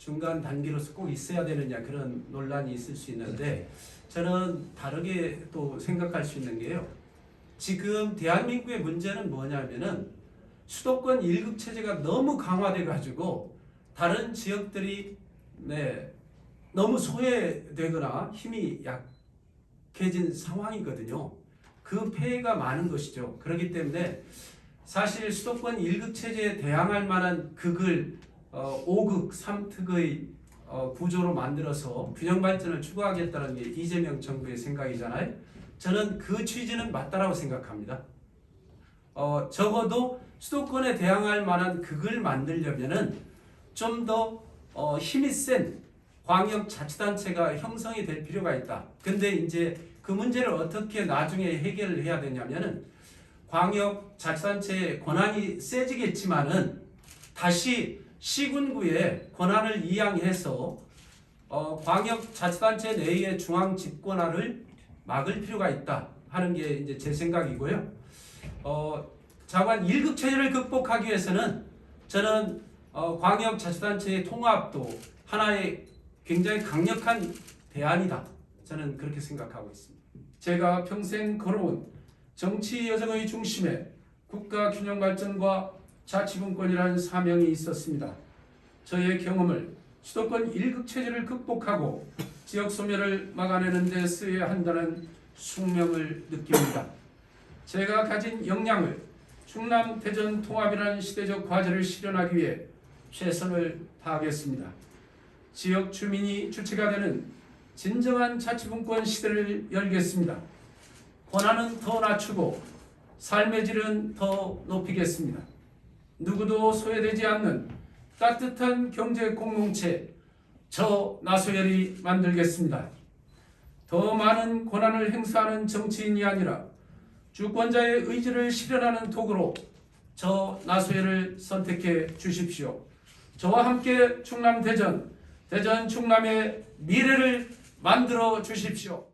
중간 단계로서 꼭 있어야 되느냐 그런 논란이 있을 수 있는데 저는 다르게 또 생각할 수 있는 게요. 지금 대한민국의 문제는 뭐냐면은 수도권 1급 체제가 너무 강화돼 가지고 다른 지역들이 네 너무 소외되거나 힘이 약해진 상황이거든요. 그 폐해가 많은 것이죠. 그렇기 때문에 사실 수도권 1급 체제에 대항할 만한 극을 어, 5극, 3특의 어, 구조로 만들어서 균형 발전을 추구하겠다는 게 이재명 정부의 생각이잖아요. 저는 그 취지는 맞다라고 생각합니다. 어, 적어도 수도권에 대항할 만한 극을 만들려면은 좀더 어, 힘이 센 광역 자치단체가 형성이 될 필요가 있다. 근데 이제 그 문제를 어떻게 나중에 해결을 해야 되냐면은 광역 자치단체의 권한이 세지겠지만은 다시 시군구에 권한을 이양해서 어, 광역 자치단체 내의 중앙 집권화를 막을 필요가 있다 하는 게 이제 제 생각이고요. 어, 자관 1급 체제를 극복하기 위해서는 저는 어, 광역 자치단체의 통합도 하나의 굉장히 강력한 대안이다. 저는 그렇게 생각하고 있습니다. 제가 평생 걸어온 정치 여정의 중심에 국가 균형 발전과 자치분권이라는 사명이 있었습니다. 저의 경험을 수도권 1급 체제를 극복하고 지역 소멸을 막아내는 데 쓰여야 한다는 숙명을 느낍니다. 제가 가진 역량을 충남 대전 통합이라는 시대적 과제를 실현하기 위해 최선을 다하겠습니다. 지역 주민이 주체가 되는 진정한 자치분권 시대를 열겠습니다. 권한은 더 낮추고 삶의 질은 더 높이겠습니다. 누구도 소외되지 않는 따뜻한 경제 공동체 저 나소열이 만들겠습니다. 더 많은 권한을 행사하는 정치인이 아니라 주권자의 의지를 실현하는 도구로 저 나소열을 선택해 주십시오. 저와 함께 충남 대전, 대전 충남의 미래를 만들어 주십시오.